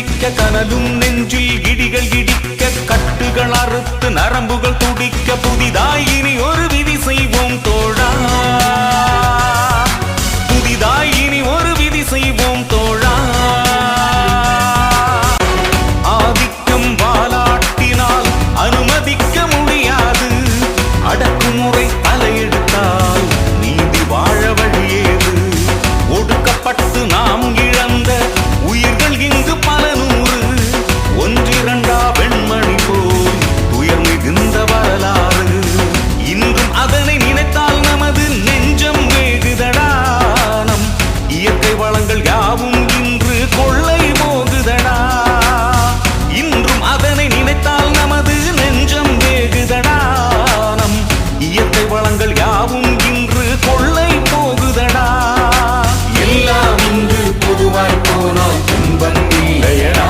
சிரிக்க கனலும் நெஞ்சில் இடிகள் இடிக்க கட்டுகள் அறுத்து நரம்புகள் துடிக்க புதிதாய் உள்ளங்கள் யாவும் இன்று கொள்ளை போகுதடா இன்றும் அதனை நினைத்தால் நமது நெஞ்சம் வேகுதடா? நம் இயற்கை வளங்கள் யாவும் இன்று கொள்ளை போகுதடா? எல்லாம் இன்று பொதுவாய் போனால் துன்பம் இல்லையடா?